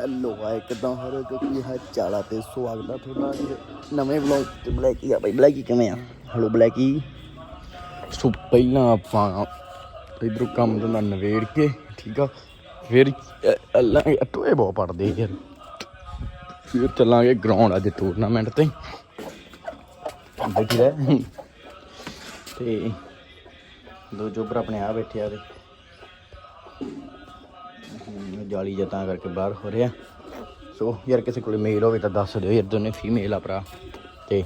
Hello ਆਏ ਕਿਦਾਂ ਹਰ ਕੀ ਹੈ? ਚਾਲਾ ਤੇ ਸਵਾਗਤ ਹੈ ਤੁਹਾਡਾ ਨਵੇਂ ਵਲੌਗ ਤੇ। ਬਲੈਕੀ ਆ ਬਈ ਬਲੈਕੀ ਕਿਵੇਂ ਆ? ਹੈਲੋ ਬਲੈਕੀ ਸੋ ਪਹਿਲਾਂ ਆਪਾਂ ਇਧਰੋਂ ਕੰਮ ਧੰਦਾ ਨਵੇੜ ਕੇ, ਠੀਕ ਆ? ਫਿਰ ਅੱਲਾ ਟੋਏ ਬਹੁਤ ਪੜਦੇ ਯਾਰ। ਫਿਰ ਚੱਲਾਂਗੇ ਗਰਾਊਂਡ ਅੱਜ ਟੂਰਨਾਮੈਂਟ ਤੇ। ਬੈਠੀ ਰਹਿ ਤੇ ਦੋ ਜੋਬਰ ਆਪਣੇ ਆ ਬੈਠੇ ਆ ਤੇ ਜਾਲੀ ਜਾਂ ਤਾਂ ਕਰਕੇ ਬਾਹਰ ਹੋ ਰਿਹਾ ਸੋ ਯਾਰ ਕਿਸੇ ਕੋਲੇ ਮੇਲ ਹੋਵੇ ਤਾਂ ਦੱਸ ਦਿਓ ਯਾਰ, ਦੋਨੇ ਫੀਮੇਲ ਆ ਭਰਾ। ਤੇ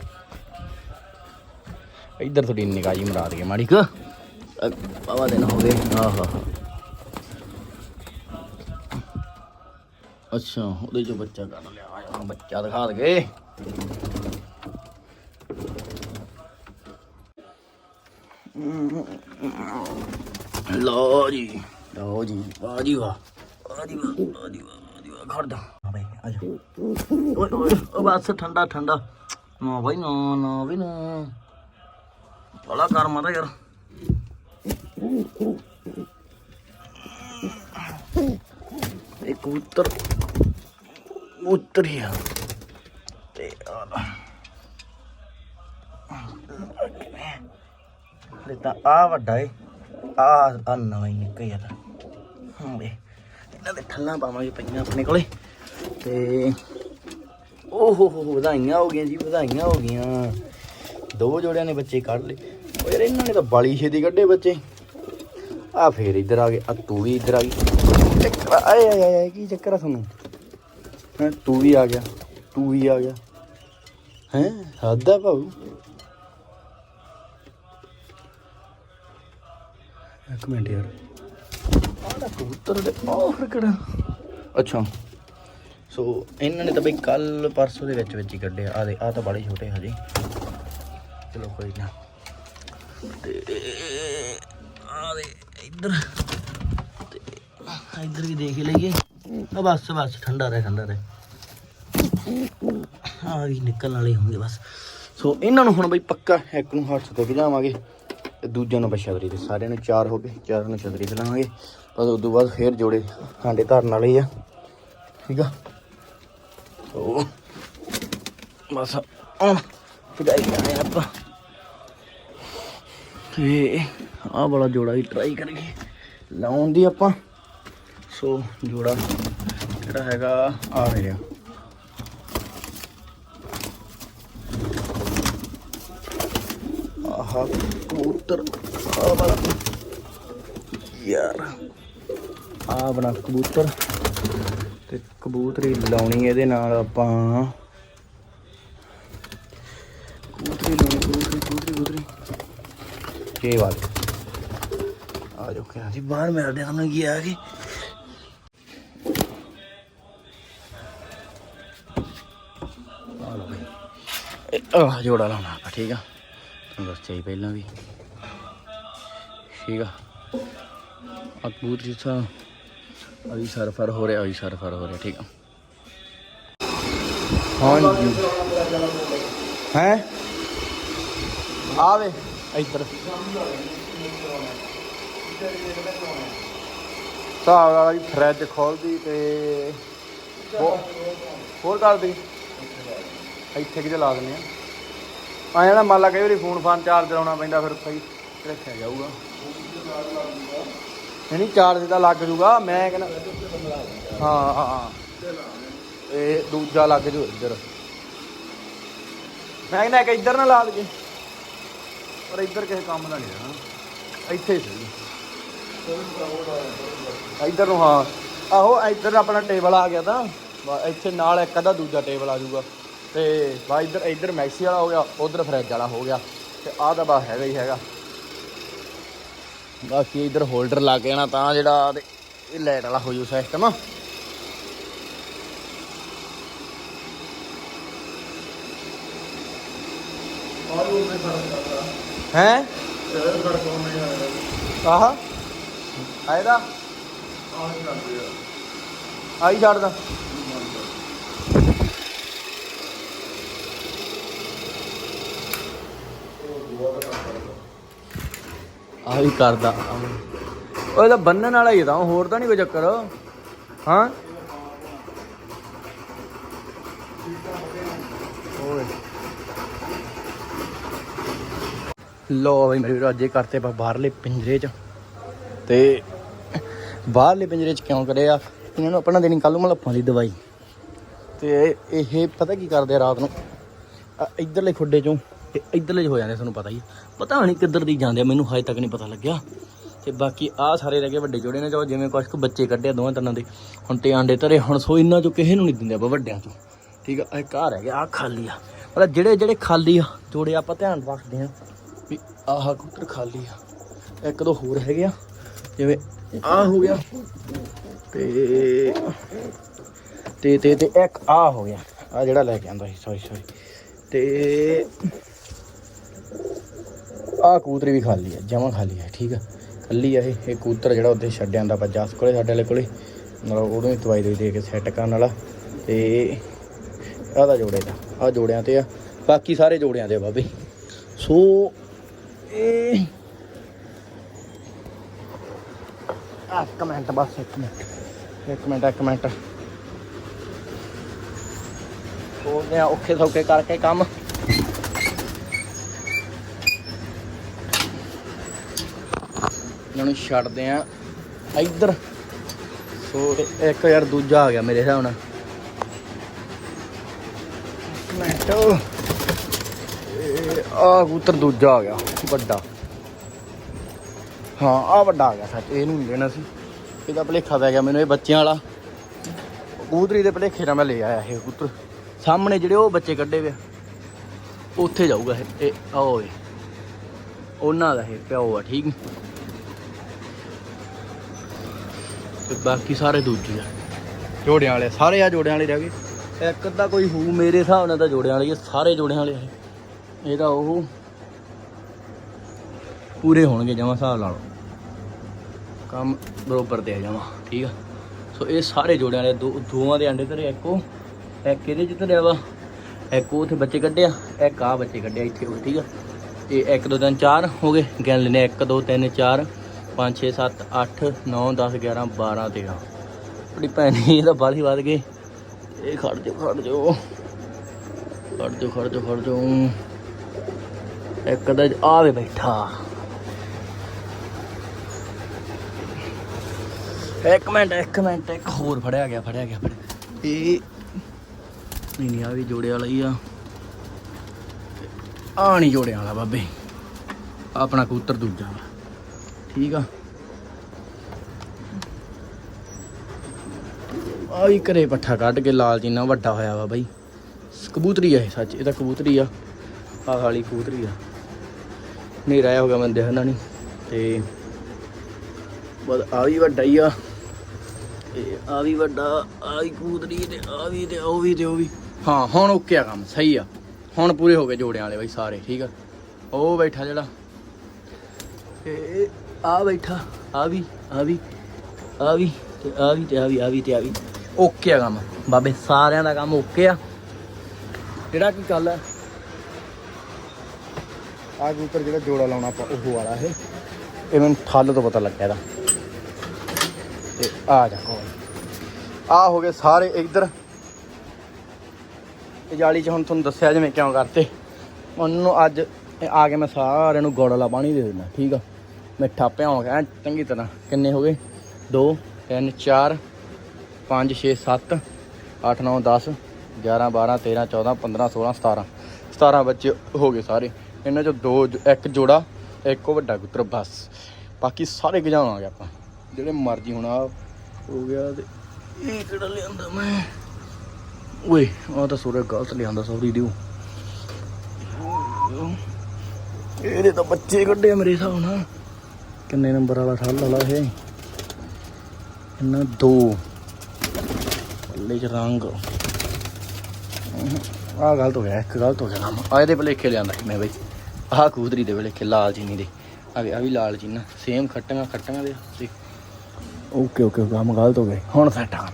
ਇੱਧਰ ਥੋੜੀ ਨਿਗਾਹ ਜੀ ਮਰਾ ਦਈਏ ਮਾੜੀ ਕੁ। ਪਾਵਾ ਦੇਣਾ ਹੋਵੇ ਆਹ ਅੱਛਾ, ਉਹਦੇ ਚੋਂ ਬੱਚਾ ਕੱਢ ਲਿਆ। ਆ ਬੱਚਾ ਦਿਖਾ ਦਗੇ ਲਓ ਜੀ। ਲਓ ਜੀ, ਵਾਹ ਜੀ ਵਾਹ। ਹਾਂ ਬਈ ਆ ਜਾ। ਓਏ ਓਏ ਉਹ ਬਸ ਠੰਡਾ ਠੰਡਾ। ਨਾ ਬਈ ਨਾ ਨਾ ਵੀ ਨਾ। ਬੜਾ ਗਰਮ ਆ ਤਾਂ ਯਾਰ। ਇਹ ਕਬੂਤਰ ਉਤਰਿਆ। ਤੇ ਆ ਲੈ। ਲੈ ਤਾਂ ਆ ਵੱਡਾ ਏ। ਆ ਆ ਨਵਾਂ ਹੀ ਨਿੱਕਾ ਜਿਹਾ ਤਾਂ। ਹਾਂ ਵੇ ਇਹਨਾਂ ਦੇ ਠੱਲਾਂ ਪਾਵਾਂਗੇ ਪਈਆਂ ਆਪਣੇ ਕੋਲੇ। ਤੇ ਓ ਹੋ ਵਧਾਈਆਂ ਹੋ ਗਈਆਂ ਜੀ, ਵਧਾਈਆਂ ਹੋ ਗਈਆਂ। ਦੋ ਜੋੜਿਆਂ ਨੇ ਬੱਚੇ ਕੱਢ ਲਏ। ਓ ਯਾਰ ਇਹਨਾਂ ਨੇ ਤਾਂ ਬਾਲੀ ਛੇਤੀ ਕੱਢੇ ਬੱਚੇ। ਆ ਫੇਰ ਇੱਧਰ ਆ ਗਏ ਆ ਤੂੰ ਵੀ ਇੱਧਰ ਆ ਗਈ। ਚੱਕਰ ਆਏ ਆਏ ਆਏ ਕੀ ਚੱਕਰ ਆ ਤੁਹਾਨੂੰ? ਹੈਂ, ਤੂੰ ਵੀ ਆ ਗਿਆ, ਤੂੰ ਵੀ ਆ ਗਿਆ। ਹੈ, ਹੱਦਾ ਭਾਊ। ਇੱਕ ਮਿੰਟ ਯਾਰ। ਆਹ ਕਬੂਤਰ ਦੇ ਆਹ ਕਿਹੜਾ ਅੱਛਾ। ਸੋ ਇਹਨਾਂ ਨੇ ਤਾਂ ਬਈ ਕੱਲ ਪਰਸੋਂ ਦੇ ਵਿੱਚ ਵਿੱਚ ਹੀ ਕੱਢਿਆ। ਆ ਦੇ ਆ ਤਾਂ ਬੜੇ ਛੋਟੇ ਹਜੇ। ਚਲੋ ਕੋਈ ਨਾ। ਤੇ ਆ ਦੇ ਇੱਧਰ। ਤੇ ਇੱਧਰ ਵੀ ਦੇਖ ਲਈਏ। ਆ ਬਸ ਬਸ ਠੰਡਾ ਰਹੇ ਠੰਡਾ ਰਹੇ। ਆ ਵੀ ਨਿਕਲਣ ਵਾਲੇ ਹੋਣਗੇ ਬਸ। ਸੋ ਇਹਨਾਂ ਨੂੰ ਹੁਣ ਬਈ ਪੱਕਾ ਇੱਕ ਨੂੰ ਹੱਥ ਤੇ ਜਾਵਾਂਗੇ ਤੇ ਦੂਜੇ ਨੂੰ ਬਸ਼ਵਰੀ ਤੇ ਸਾਰਿਆਂ ਨੂੰ ਚਾਰ ਹੋ ਗਏ। ਚਾਰ ਨੂੰ ਛਤਰੀ ਤੇ ਲਾਵਾਂਗੇ ਉਸ ਤੋਂ ਬਾਅਦ ਫੇਰ ਜੋੜੇ ਹਾਂਡੇ ਧਰਨ ਵਾਲੇ ਆ। ਠੀਕ ਆ? ਸੋ, ਬਸ, ਹੁਣ ਖਿਡਾਈ ਜਾਣੇ ਆਪਾਂ। ਤੇ ਆਹ ਵਾਲਾ ਜੋੜਾ ਵੀ ਟਰਾਈ ਕਰਾਂਗੇ ਲਾਉਣ ਦੀ ਆਪਾਂ। ਸੋ, ਜੋੜਾ ਜਿਹੜਾ ਹੈਗਾ ਆ ਰਿਹਾ। ਆਹਾ ਕਬੂਤਰ ਆ ਵਾਲਾ। ਯਾਰ। ਆ ਬਣਾ ਕਬੂਤਰ ਤੇ ਕਬੂਤਰੀ ਲਾਉਣੀ ਇਹਦੇ ਨਾਲ ਆਪਾਂ। ਕਬੂਤਰੀ ਲਾਉਣੀ, ਕਬੂਤਰੀ ਕਬੂਤਰੀ ਕਬੂਤਰੀ। ਕੀ ਬਾਤ ਆ ਜਾਓ ਕਿਹਾ ਜੀ, ਬਾਹਰ ਮਿਲਦੇ ਆ ਕੀ ਆ ਗਈ? ਆ ਲਓ ਬਈ। ਇਹ ਜੋੜਾ ਲਾਉਣਾ ਠੀਕ ਆ? ਤੁਹਾਨੂੰ ਦੱਸਿਆ ਹੀ ਪਹਿਲਾਂ ਵੀ। ਠੀਕ ਆ। ਆ ਕਬੂਤਰੀ ਸਾ ਸਰਫਰ ਹੋ ਰਿਹਾ ਅਭੀ ਸਰਫਰ ਹੋ ਰਿਹਾ, ਠੀਕ ਆ। ਹਾਂਜੀ। ਹੈ? ਆਵੇ, ਇੱਧਰ। ਹਿਸਾਬ ਵਾਲਾ ਵੀ ਫਰਿੱਜ ਖੋਲਦੀ ਤੇ ਹੋਰ ਕਰਦੀ ਇੱਥੇ ਕਿਤੇ ਲਾ ਦਿੰਦੇ ਆ। ਆਇਆ ਨਾ ਮੰਨ ਲਾ ਕਈ ਵਾਰੀ ਫੋਨ ਫਾਨ ਚਾਰਜ ਕਰਾਉਣਾ ਪੈਂਦਾ, ਫਿਰ ਸਹੀ ਰੱਖਿਆ ਜਾਊਗਾ। ਨਹੀਂ ਨਹੀਂ ਚਾਰਜ ਤਾਂ ਲੱਗ ਜੂਗਾ। ਮੈਂ ਕਹਿੰਦਾ ਹਾਂ ਹਾਂ ਹਾਂ। ਇਹ ਦੂਜਾ ਲੱਗ ਜੂ ਇੱਧਰ। ਮੈਂ ਕਹਿੰਦਾ ਇੱਕ ਇੱਧਰ ਨਾ ਲਾ ਲਈਏ। ਪਰ ਇੱਧਰ ਕਿਸੇ ਕੰਮ ਦਾ ਨਹੀਂ ਰਹਿਣਾ ਇੱਥੇ ਹੀ ਸਹੀ ਇੱਧਰ ਨੂੰ, ਹਾਂ। ਆਹੋ, ਇੱਧਰ ਆਪਣਾ ਟੇਬਲ ਆ ਗਿਆ ਤਾਂ। ਇੱਥੇ ਨਾਲ ਇੱਕ ਅੱਧਾ ਦੂਜਾ ਟੇਬਲ ਆ ਜਾਊਗਾ ਤੇ ਬਾ, ਇੱਧਰ ਇੱਧਰ ਮੈਕਸੀ ਵਾਲਾ ਹੋ ਗਿਆ, ਉਧਰ ਫਰਿੱਜ ਵਾਲਾ ਹੋ ਗਿਆ। ਤੇ ਆਹ ਤਾਂ ਬਸ ਹੈਗਾ ਹੀ ਹੈਗਾ। ਬਾਕੀ ਇੱਧਰ ਹੋਲਡਰ ਲੱਗ ਜਾਣਾ ਤਾਂ ਜਿਹੜਾ ਇਹ ਲਾਈਟ ਵਾਲਾ ਹੋ ਜੂ ਸਿਸਟਮ ਹੈ? ਆਹ? ਆਇਦਾ ਆਈ ਛੱਡਦਾ ਆ ਵੀ ਕਰਦਾ ਉਹ ਇਹਦਾ ਬੰਨਣ ਵਾਲਾ ਹੀ ਤਾਂ ਹੋਰ ਤਾਂ ਨਹੀਂ ਕੋਈ ਚੱਕਰ। ਹਾਂ? ਲੋ ਬਈ ਮੇਰੇ ਵੀਰੋ, ਅੱਜ ਇਹ ਕਰਤੇ ਆਪਾਂ ਬਾਹਰਲੇ ਪਿੰਜਰੇ 'ਚ। ਤੇ ਬਾਹਰਲੇ ਪਿੰਜਰੇ 'ਚ ਕਿਉਂ ਕਰੇ ਆ? ਇਹਨਾਂ ਨੂੰ ਆਪਣਾ ਦੇਣੀ ਕੱਲ ਨੂੰ ਮਲੱਫਾਂ ਦੀ ਦਵਾਈ। ਤੇ ਇਹ ਪਤਾ ਕੀ ਕਰਦੇ ਆ ਰਾਤ ਨੂੰ? ਆਹ ਇੱਧਰਲੇ ਖੁੱਡੇ 'ਚੋਂ ਤੇ ਇੱਧਰਲੇ 'ਚ ਹੋ ਜਾਂਦੇ ਤੁਹਾਨੂੰ ਪਤਾ ਹੀ ਪਤਾ ਨਹੀਂ ਕਿੱਧਰ ਦੀ ਜਾਂਦੇ ਆ, ਮੈਨੂੰ ਹਜੇ ਤੱਕ ਨਹੀਂ ਪਤਾ ਲੱਗਿਆ। ਤੇ ਬਾਕੀ ਆ ਸਾਰੇ ਰਹਿ ਗਏ ਵੱਡੇ ਜੋੜੇ ਨੇ ਜੋ ਜਿਵੇਂ ਕੁਛ ਕੁ ਬੱਚੇ ਕੱਢਿਆ ਦੋਵਾਂ ਤਰ੍ਹਾਂ ਦੇ। ਹੁਣ ਤੇ ਆਂਡੇ ਧਰੇ, ਹੁਣ ਸੋ ਇਹਨਾਂ ਚੋਂ ਕਿਸੇ ਨੂੰ ਨਹੀਂ ਦਿੰਦੇ ਆਪਾਂ ਵੱਡਿਆਂ ਚੋਂ। ਠੀਕ ਆ, ਇਹ ਘਰ ਰਹਿ ਗਿਆ ਆ ਖਾਲੀ ਆ। ਮਤਲਬ ਜਿਹੜੇ ਜਿਹੜੇ ਖਾਲੀ ਆ, ਜੋੜੇ ਆਪਾਂ ਧਿਆਨ ਰੱਖਦੇ ਆ ਵੀ ਆਹ ਕਬੂਤਰ ਖਾਲੀ ਆ। ਇੱਕ ਦੋ ਹੋਰ ਹੈਗੇ ਆ, ਜਿਵੇਂ ਆ ਹੋ ਗਿਆ ਤੇ ਤੇ ਤੇ ਤੇ ਇੱਕ ਆ ਹੋ ਗਿਆ। ਆ ਜਿਹੜਾ ਲੈ ਕੇ ਆਂਦਾ ਸੀ ਸੌਰੀ ਸੌਰੀ ਤੇ ਆ ਕਬੂਤਰੀ ਵੀ ਖਾਲੀ ਆ ਜਮਾ ਖਾਲੀ ਹੈ, ਠੀਕ ਆ। ਕੱਲੀ ਆ ਇਹ ਇਹ ਕਬੂਤਰ ਜਿਹੜਾ ਉੱਥੇ ਛੱਡ ਆਂਦਾ ਆਪਾਂ ਜਸ ਕੋਲੇ, ਸਾਡੇ ਵਾਲੇ ਕੋਲੇ। ਮਤਲਬ ਉਹਨੂੰ ਵੀ ਦਵਾਈ ਦੇ ਦੇ ਕੇ ਸੈੱਟ ਕਰਨ ਵਾਲਾ। ਤੇ ਆਦਾ ਜੋੜੇ ਦਾ ਆ ਜੋੜਿਆਂ ਤੇ ਆ। ਬਾਕੀ ਸਾਰੇ ਜੋੜਿਆਂ ਤੇ ਆ ਬਾਬੇ। ਸੋ, ਇਹ ਆ ਇੱਕ ਮਿੰਟ, ਬਸ ਇੱਕ ਮਿੰਟ। ਇੱਕ ਮਿੰਟ ਇੱਕ ਮਿੰਟ। ਬੋਲਦੇ ਆ ਔਖੇ ਸੌਖੇ ਕਰਕੇ ਕੰਮ ਇਹਨਾਂ ਨੂੰ ਛੱਡਦੇ ਆ ਇੱਧਰ। ਸੋ ਇੱਕ ਯਾਰ ਦੂਜਾ ਆ ਗਿਆ ਮੇਰੇ ਹਿਸਾਬ ਨਾਲ। ਇੱਕ ਆ ਕਬੂਤਰ ਦੂਜਾ ਆ ਗਿਆ, ਵੱਡਾ। ਹਾਂ, ਆ ਵੱਡਾ ਆ ਗਿਆ ਸੱਚ, ਇਹਨੂੰ ਲੈਣਾ ਸੀ। ਇਹਦਾ ਭਲੇਖਾ ਪੈ ਗਿਆ ਮੈਨੂੰ, ਇਹ ਬੱਚਿਆਂ ਵਾਲਾ। ਕਬੂਤਰੀ ਦੇ ਭਲੇਖੇ ਨਾਲ ਮੈਂ ਲੈ ਆਇਆ ਇਹ ਕਬੂਤਰ। ਸਾਹਮਣੇ ਜਿਹੜੇ ਉਹ ਬੱਚੇ ਕੱਢੇ ਵੇ ਉੱਥੇ ਜਾਊਗਾ ਇਹ ਇਹ ਓਏ। ਉਹਨਾਂ ਦਾ ਇਹ ਪਿਓ ਆ, ਠੀਕ ਨੀ? ਤੇ ਬਾਕੀ ਸਾਰੇ ਦੂਜੇ ਆ। ਜੋੜਿਆਂ ਵਾਲੇ ਸਾਰੇ ਆ ਜੋੜਿਆਂ ਵਾਲੇ ਰਹਿ ਗਏ। ਇੱਕ ਅੱਧਾ ਕੋਈ ਹੂ ਮੇਰੇ ਹਿਸਾਬ ਨਾਲ ਤਾਂ ਜੋੜਿਆਂ ਵਾਲੇ ਹੀ ਆ, ਸਾਰੇ ਜੋੜਿਆਂ ਵਾਲੇ ਆ ਇਹ। ਇਹਦਾ ਉਹ ਪੂਰੇ ਹੋਣਗੇ ਜਮਾ ਹਿਸਾਬ ਲਾ ਲਓ। ਕੰਮ ਬਰੋਬਰ ਤੇ ਆ ਜਾਵਾਂ ਠੀਕ ਆ? ਸੋ ਇਹ ਸਾਰੇ ਜੋੜਿਆਂ ਵਾਲੇ ਦੋ ਦੋਵਾਂ ਦੇ ਅੰਡੇ ਧਰੇ ਇੱਕੋ ਇੱਕ ਇਹਦੇ ਚ ਧਰਿਆ ਵਾ ਇੱਕ ਉੱਥੇ ਬੱਚੇ ਕੱਢਿਆ ਇੱਕ ਆ ਬੱਚੇ ਕੱਢਿਆ ਇੱਥੇ ਉਹ ਠੀਕ ਆ? ਤੇ 1 2 3 4 ਹੋ ਗਏ। ਗਿਣ ਲੈਨੇ 1 2 3 4 5 6 7 8 9 10 11 12 13 ਬੜੀ ਭੈਣੀ ਇਹ ਤਾਂ ਬਾਲੀ ਵੱਧ ਗਏ। ਇਹ ਖੜ ਜਾ ਖੜ ਜਾ ਖੜ ਜਾ ਖੜ ਜਾ ਖੜ ਜਾਓ। ਇੱਕ ਦਾ ਆਵੇ ਬੈਠਾ। ਇੱਕ ਮਿੰਟ ਇੱਕ ਮਿੰਟ, ਇੱਕ ਹੋਰ ਫੜਿਆ ਗਿਆ ਫੜਿਆ ਗਿਆ, ਫੜਿਆ ਇਹ ਨਹੀਂ ਨਹੀਂ ਆ ਵੀ ਜੋੜੇ ਵਾਲਾ ਹੀ ਆ। ਆ ਨਹੀਂ ਜੋੜਿਆਂ ਵਾਲਾ, ਬਾਬੇ। ਆਪਣਾ ਕਬੂਤਰ ਦੂਜਾ। ਵਾ ਠੀਕ ਆ। ਆ ਵੀ ਘਰੇ ਪੱਠਾ ਕੱਢ ਕੇ ਲਾਲ ਜਿੰਨਾ ਵੱਡਾ ਹੋਇਆ ਵਾ ਬਾਈ। ਕਬੂਤਰੀ ਆ ਇਹ ਸੱਚ, ਇਹ ਤਾਂ ਕਬੂਤਰੀ ਆ। ਆਹ ਵਾਲੀ ਕਬੂਤਰੀ ਆ। ਹਨੇਰਾ ਆਇਆ ਹੋ ਗਿਆ ਮੈਨੂੰ ਦੇਖਣਾ ਨਹੀਂ ਤੇ ਬਸ ਆ ਵੀ ਵੱਡਾ ਹੀ ਆ। ਇਹ ਆ ਵੀ ਵੱਡਾ ਆ ਵੀ ਕਬੂਤਰੀ ਤੇ ਆ ਵੀ ਤੇ ਉਹ ਵੀ ਤੇ ਉਹ ਵੀ। ਹਾਂ, ਹੁਣ ਓਕੇ ਆ ਕੰਮ, ਸਹੀ ਆ। ਹੁਣ ਪੂਰੇ ਹੋ ਗਏ ਜੋੜਿਆਂ ਵਾਲੇ ਬਾਈ ਸਾਰੇ, ਠੀਕ ਆ। ਉਹ ਬੈਠਾ ਜਿਹੜਾ। ਇਹ ਆ ਬੈਠਾ, ਆ ਵੀ ਆ ਵੀ ਆ ਵੀ ਤੇ ਆ ਵੀ ਤੇ ਆ ਵੀ ਆ ਵੀ ਤੇ ਆ ਵੀ। ਓਕੇ ਆ ਕੰਮ। ਬਾਬੇ, ਸਾਰਿਆਂ ਦਾ ਕੰਮ ਓਕੇ ਆ। ਜਿਹੜਾ ਕੀ ਗੱਲ ਆ? ਆ ਕਬੂਤਰ ਜਿਹੜਾ ਜੋੜਾ ਲਾਉਣਾ ਆਪਾਂ, ਉਹ ਵਾਲਾ ਇਹ। ਇਹ ਮੈਨੂੰ ਠੱਲ ਤੋਂ ਪਤਾ ਲੱਗਿਆ ਇਹਦਾ। ਤੇ ਆ ਜਾ ਕੋਲ ਆ ਹੋ ਗਏ ਸਾਰੇ ਇੱਧਰ। ਇਹ ਜਾਲੀ ਚ ਹੁਣ ਤੁਹਾਨੂੰ ਦੱਸਿਆ ਜਿਵੇਂ ਕਿਉਂ ਕਰਤੇ। ਉਹਨੂੰ ਅੱਜ ਇਹ ਆ ਕੇ ਮੈਂ ਸਾਰਿਆਂ ਨੂੰ ਗੁੜ ਵਾਲਾ ਪਾਣੀ ਦੇ ਦਿੰਦਾ, ਠੀਕ ਆ। ਮਿੱਠਾ ਭਿਉਂ ਕੇ ਚੰਗੀ ਤਰ੍ਹਾਂ। ਕਿੰਨੇ ਹੋ ਗਏ? 2 3 4 5 6 7 8 9 10 11 12 13 14 15 16 17 17 ਬੱਚੇ ਹੋ ਗਏ ਸਾਰੇ। ਇਹਨਾਂ ਚੋਂ ਦੋ ਇੱਕ ਜੋੜਾ, ਇੱਕ ਉਹ ਵੱਡਾ ਕੁੱਤਰ ਬਸ। ਬਾਕੀ ਸਾਰੇ ਗਜਾਵਾਂਗੇ ਆਪਾਂ। ਜਿਹੜੇ ਮਰਜ਼ੀ ਹੁਣ ਆ ਹੋ ਗਿਆ ਤੇ ਇਹ ਕਿਹੜਾ ਲਿਆਂਦਾ ਮੈਂ? ਓਏ ਆ ਤਾਂ ਸੂਰੇ ਗਲਤ ਲਿਆਂਦਾ, ਸੌਰੀ ਦਿਓ। ਇਹਦੇ ਤਾਂ ਬੱਚੇ ਕੱਢੇ ਮੇਰੇ ਹਿਸਾਬ ਨਾਲ। ਕਿੰਨੇ ਨੰਬਰ ਵਾਲਾ ਠੱਲ ਵਾਲਾ ਇਹ? ਇਹਨਾਂ ਦੋ। ਪੱਲੇ ਚ ਰੰਗ। ਆਹ ਗਲਤ ਹੋ ਗਿਆ, ਇੱਕ ਗਲਤ ਹੋ ਗਿਆ ਕੰਮ ਆ ਇਹਦੇ ਭਲੇਖੇ ਲਿਆਂਦਾ ਸੀ ਮੈਂ ਬਈ। ਆਹ ਕੂਦਰੀ ਦੇ ਭਲੇਖੇ, ਲਾਲ ਚੀਨੀ ਦੇ। ਆ ਵੀ ਆ ਵੀ ਲਾਲ ਚੀਨਾ ਸੇਮ ਖੱਟੀਆਂ ਖੱਟੀਆਂ ਦੇ ਤੇ ਓਕੇ ਓਕੇ ਕੰਮ ਗਲਤ ਹੋ ਗਏ ਹੁਣ ਸੈੱਟ ਆ।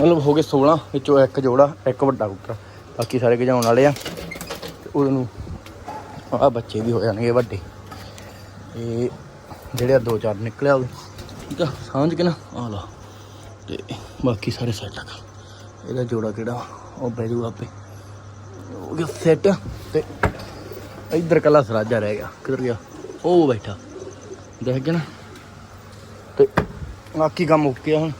ਮਤਲਬ ਹੋ ਗਏ 16 ਵਿੱਚੋਂ ਇੱਕ ਜੋੜਾ, ਇੱਕ ਵੱਡਾ ਕਬੂਤਰ। ਬਾਕੀ ਸਾਰੇ ਗਜਾਉਣ ਵਾਲੇ ਆ। ਤੇ ਉਹਨੂੰ ਆ ਬੱਚੇ ਵੀ ਹੋ ਜਾਣਗੇ, ਵੱਡੇ। ਇਹ ਜਿਹੜੇ ਆ ਦੋ ਚਾਰ ਨਿਕਲਿਆ ਉਹ। ਠੀਕ ਆ ਸਮਝ ਕੇ ਨਾ ਆ ਲਾ। ਤੇ ਬਾਕੀ ਸਾਰੇ ਸੈੱਟ ਆ। ਇਹਦਾ ਜੋੜਾ ਕਿਹੜਾ ਉਹ ਜਾਊਗਾ ਆਪੇ। ਹੋ ਗਿਆ ਸੈੱਟ ਤੇ ਇੱਧਰ ਕੱਲਾ ਸਰਾਜਾ ਰਹਿ ਗਿਆ। ਕਿੱਧਰ ਗਿਆ? ਉਹ ਬੈਠਾ। ਦੇਖ ਗਿਆ ਨਾ। ਤੇ ਬਾਕੀ ਕੰਮ ਓਕੇ ਆ ਹੁਣ।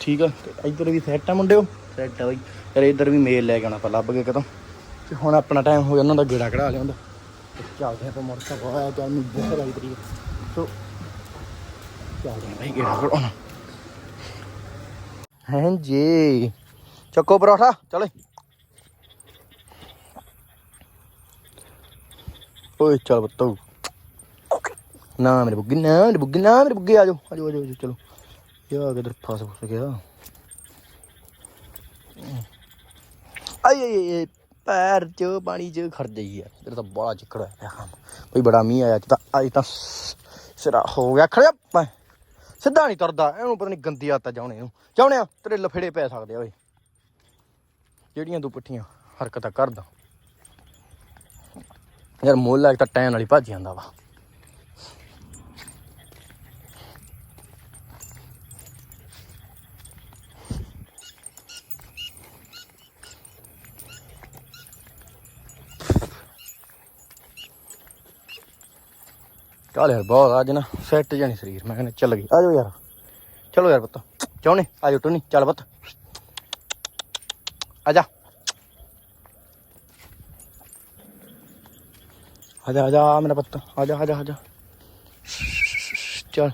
ਠੀਕ ਆ ਤੇ ਇੱਧਰ ਵੀ ਸੈੱਟ ਆ ਮੁੰਡਿਓ। ਸੈੱਟ ਆ ਬਈ। ਯਾਰ ਇੱਧਰ ਵੀ ਮੇਲ ਲੈ ਕੇ ਆਉਣਾ ਆਪਾਂ ਲੱਭ ਕੇ ਕਦੋਂ ਤੇ ਹੁਣ ਆਪਣਾ ਟਾਈਮ ਹੋ ਗਿਆ ਉਹਨਾਂ ਦਾ ਗੇੜਾ ਕਢਾ ਲਿਆਉਂਦਾ ਚੱਲਦੇ ਆਪਾਂ ਮੋਟਰਸਾਈਕਲ ਆਇਆ ਤਾਂ ਨੂੰ ਬਹੁਤ ਲਾਈ ਤਰੀਕ ਸੋ ਚੱਲਦੇ ਆ ਭਾਈ ਗੇੜਾ ਕਢਾਉਣਾ ਹਾਂ ਚੱਕੋ ਪਰੌਠਾ ਚਲੇ ਓਏ ਚੱਲ ਬੱਤੋ ਨਾ ਮੇਰੇ ਬੁੱਗੀ ਨਾ ਮੇਰੇ ਬੁੱਗੀ ਨਾ ਮੇਰੇ ਬੁੱਗੀ ਆਜੋ ਜਾਓ ਆ ਜਾਓ ਚਲੋ ਯਾ ਕਿਧਰ ਫਸ ਫਸ ਗਿਆ ਆਈ ਆਈ ਪੈਰ ਚ ਪਾਣੀ ਚ, ਖੜ ਜਾਈ ਯਾਰ ਇਧਰ ਤਾਂ ਬੜਾ ਚਿੱਕੜ ਹੋਇਆ ਪਿਆ। ਕੰਮ ਕੋਈ ਬੜਾ ਮੀਂਹ ਆਇਆ ਅੱਜ ਤਾਂ ਅੱਜ ਤਾਂ ਸਿਰਾ ਹੋ ਗਿਆ। ਖੜਿਆ ਪੈ ਸਿੱਧਾ ਨਹੀਂ ਤੁਰਦਾ। ਇਹਨੂੰ ਪਤਾ ਨਹੀਂ ਗੰਦੀ ਆਦਤ ਜਾਉਣੇ ਨੂੰ ਆ, ਤੇਰੇ ਲਫੜੇ ਪੈ ਸਕਦੇ ਆ ਓਏ। ਜਿਹੜੀਆਂ ਤੂੰ ਪੁੱਠੀਆਂ ਹਰਕਤਾਂ ਕਰਦਾ। ਯਾਰ ਮੋਲ ਲੱਗ ਤਾਂ ਟੈਨ ਵਾਲੀ ਭੱਜ ਜਾਂਦਾ ਵਾ। ਚੱਲ ਯਾਰ ਬਹੁਤ ਅੱਜ ਨਾ ਸੈੱਟ ਜਾਣੀ ਸਰੀਰ। ਮੈਂ ਕਹਿੰਦਾ ਚੱਲ ਗਈ। ਆ ਜਾਓ ਯਾਰ। ਚਲੋ ਯਾਰ ਪੁੱਤ। ਚਾਉਣੇ ਆ ਜਾਓ ਟੋਨੀ। ਚੱਲ ਪੁੱਤ। ਆ ਜਾ। ਆ ਜਾ ਆ ਜਾ ਮੇਰਾ ਪੁੱਤ। ਆ ਜਾ ਆ ਜਾ ਆ ਜਾ। ਚੱਲ।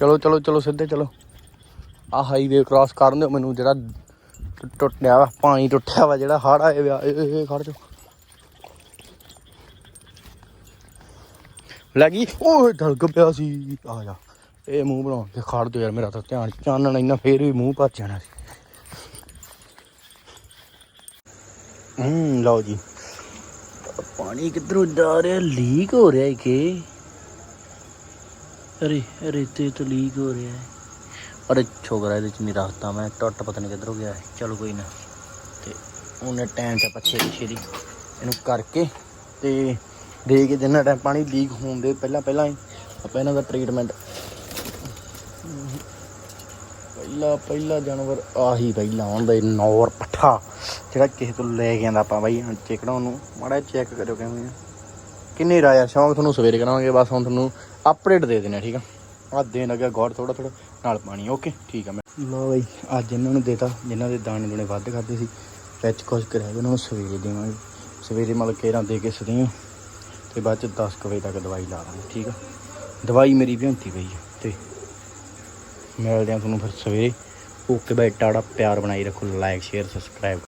ਚਲੋ ਚਲੋ ਚਲੋ, ਸਿੱਧੇ ਚਲੋ। ਆ ਹਾਈਵੇ ਕ੍ਰਾਸ ਕਰਨ ਦਿਓ ਮੈਨੂੰ ਜਿਹੜਾ ਟੁੱਟਿਆ ਵਾ, ਪਾਣੀ ਟੁੱਟਿਆ ਵਾ ਜਿਹੜਾ ਹੜ ਆਏ ਵਾ ਇਹ, ਇਹ- ਖੜ ਜਾ ਲੱਗੀ ਓਏ ਢਲਕ ਪਿਆ ਸੀ। ਆ ਜਾ। ਇਹ ਮੂੰਹ ਬਣਾ ਕੇ ਖੜ ਦਿਓ ਯਾਰ, ਮੇਰਾ ਤਾਂ ਧਿਆਨ ਚਾਨਣ ਇੰਨਾ ਫੇਰ ਵੀ ਮੂੰਹ ਭੱਜ ਜਾਣਾ ਸੀ। ਹੂੰ, ਲਓ ਜੀ। ਪਾਣੀ ਕਿੱਧਰੋਂ ਜਾ ਰਿਹਾ? ਲੀਕ ਹੋ ਰਿਹਾ ਹੈ ਕਿ ਅਰੇ ਅਰੇ ਤੇ ਤਾਂ ਲੀਕ ਹੋ ਰਿਹਾ ਹੈ। ਅਰੇ ਛੋਕਰਾ ਇਹਦੇ ਚ ਨਹੀਂ ਰੱਖਦਾ ਮੈਂ। ਟੁੱਟ ਪਤਾ ਨਹੀਂ ਕਿੱਧਰੋਂ ਗਿਆ ਹੈ। ਚਲੋ ਕੋਈ ਨਾ। ਤੇ ਉਹਨੇ ਟਾਈਮ ਚ ਪੱਛੇ ਪਿੱਛੇ ਦੀ। ਇਹਨੂੰ ਕਰਕੇ ਤੇ ਦੇ ਕੇ ਜਿੰਨਾ ਟਾਈਮ ਪਾਣੀ ਲੀਕ ਹੋਣ ਦੇ ਪਹਿਲਾਂ ਪਹਿਲਾਂ ਹੀ ਆਪਾਂ ਇਹਨਾਂ ਦਾ ਟ੍ਰੀਟਮੈਂਟ ਪਹਿਲਾ ਪਹਿਲਾ ਜਾਨਵਰ ਆਹੀ ਪਹਿਲਾ ਆਉਂਦਾ ਇਹ ਨੌਰ ਪੱਠਾ। ਜਿਹੜਾ ਕਿਸੇ ਤੋਂ ਲੈ ਕੇ ਆਂਦਾ ਆਪਾਂ ਬਾਈ ਚੇਕੜਾ ਉਹਨੂੰ ਮਾੜਾ ਚੈੱਕ ਕਰਿਓ ਕਿਵੇਂ ਆ। ਕਿੰਨੇ ਰਾਇਆ ਸ਼ੌਂਕ ਤੁਹਾਨੂੰ ਸਵੇਰੇ ਕਰਾਵਾਂਗੇ ਬਸ ਹੁਣ ਤੁਹਾਨੂੰ ਅਪਡੇਟ ਦੇ ਦੇਣਾ ਠੀਕ ਆ? ਆ ਦੇਣ ਲੱਗਿਆ ਗੌਰ ਥੋੜਾ ਥੋੜਾ ਨਾਲ ਪਾਣੀ, ਓਕੇ? ਠੀਕ ਆ ਮੈਂ। ਲਓ ਬਈ, ਅੱਜ ਇਹਨਾਂ ਨੂੰ ਦੇਤਾ, ਜਿਨ੍ਹਾਂ ਦੇ ਦਾਣੇ ਦੁਣੇ ਵੱਧ ਖਾਦੇ ਸੀ, ਵਿੱਚ ਕੁਝ ਕਰਿਆ ਉਹਨਾਂ ਨੂੰ ਸਵੇਰੇ ਦੇਵਾਂਗੇ। ਸਵੇਰੇ ਮਤਲਬ ਕੇਰਾਂ ਦੇ ਕੇ ਸਦੀਆਂ, ਤੇ ਬਾਅਦ ਚ 10 ਕੁ ਵਜੇ ਤੱਕ ਦਵਾਈ ਲਾ ਦਾਂਗੇ, ਠੀਕ ਆ? ਦਵਾਈ ਮੇਰੀ ਭਿਉਂਤੀ ਪਈ ਆ, ਤੇ ਮਿਲਦੇ ਆ ਤੁਹਾਨੂੰ ਫਿਰ ਸਵੇਰੇ। ਓਕੇ ਬਾਈ ਟਾੜਾ ਪਿਆਰ ਬਣਾਈ ਰੱਖੋ, ਲਾਈਕ, ਸ਼ੇਅਰ, ਸਬਸਕ੍ਰਾਈਬ।